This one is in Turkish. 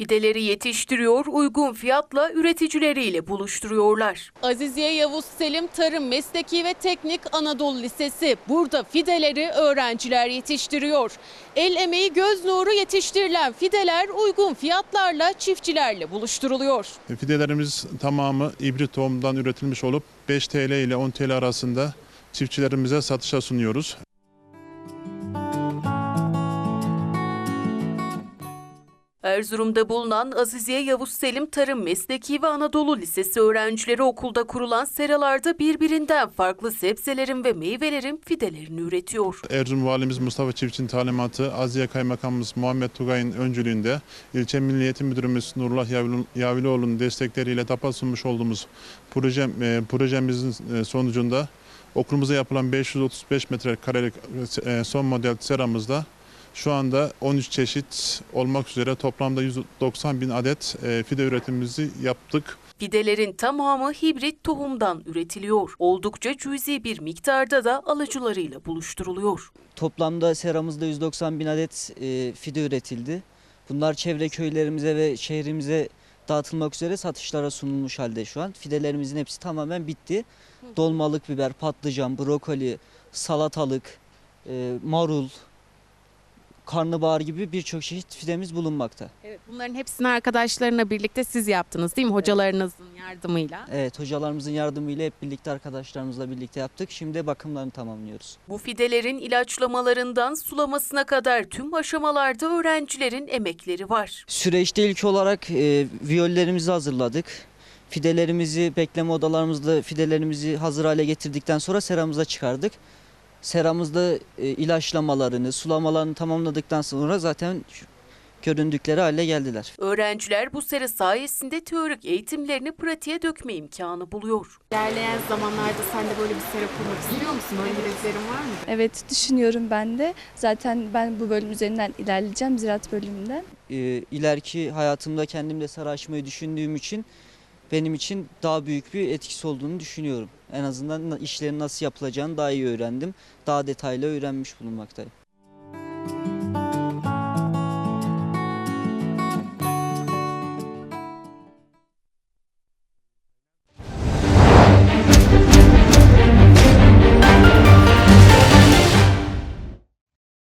Fideleri yetiştiriyor, uygun fiyatla üreticileriyle buluşturuyorlar. Aziziye Yavuz Selim Tarım Mesleki ve Teknik Anadolu Lisesi. Burada fideleri öğrenciler yetiştiriyor. El emeği göz nuru yetiştirilen fideler uygun fiyatlarla çiftçilerle buluşturuluyor. Fidelerimiz tamamı ibrit tohumdan üretilmiş olup 5 TL ile 10 TL arasında çiftçilerimize satışa sunuyoruz. Erzurum'da bulunan Aziziye Yavuz Selim Tarım Mesleki ve Anadolu Lisesi öğrencileri okulda kurulan seralarda birbirinden farklı sebzelerin ve meyvelerin fidelerini üretiyor. Erzurum Valimiz Mustafa Çiftçi'nin talimatı, Aziye Kaymakamımız Muhammed Tugay'ın öncülüğünde ilçe Milli Eğitim Müdürümüz Nurullah Yavil- Yaviloğlu'nun destekleriyle TAP'a sunmuş olduğumuz proje, e, projemizin e, sonucunda okulumuza yapılan 535 metrekarelik e, son model seramızda şu anda 13 çeşit olmak üzere toplamda 190 bin adet e, fide üretimimizi yaptık. Fidelerin tamamı hibrit tohumdan üretiliyor. Oldukça cüzi bir miktarda da alıcılarıyla buluşturuluyor. Toplamda seramızda 190 bin adet e, fide üretildi. Bunlar çevre köylerimize ve şehrimize dağıtılmak üzere satışlara sunulmuş halde şu an. Fidelerimizin hepsi tamamen bitti. Dolmalık biber, patlıcan, brokoli, salatalık, e, marul, karnabahar gibi birçok çeşit fidemiz bulunmakta. Evet, bunların hepsini arkadaşlarına birlikte siz yaptınız değil mi? Hocalarınızın yardımıyla. Evet hocalarımızın yardımıyla hep birlikte arkadaşlarımızla birlikte yaptık. Şimdi bakımlarını tamamlıyoruz. Bu fidelerin ilaçlamalarından sulamasına kadar tüm aşamalarda öğrencilerin emekleri var. Süreçte ilk olarak e, viyollerimizi hazırladık. Fidelerimizi bekleme odalarımızda fidelerimizi hazır hale getirdikten sonra seramıza çıkardık. Seramızda e, ilaçlamalarını, sulamalarını tamamladıktan sonra zaten göründükleri hale geldiler. Öğrenciler bu seri sayesinde teorik eğitimlerini pratiğe dökme imkanı buluyor. İlerleyen zamanlarda sen de böyle bir sera kurmak istiyor musun? Böyle hedeflerin var mı? Evet düşünüyorum ben de. Zaten ben bu bölüm üzerinden ilerleyeceğim ziraat bölümünden. E, ileriki hayatımda kendimle sarı açmayı düşündüğüm için benim için daha büyük bir etkisi olduğunu düşünüyorum. En azından işlerin nasıl yapılacağını daha iyi öğrendim. Daha detaylı öğrenmiş bulunmaktayım.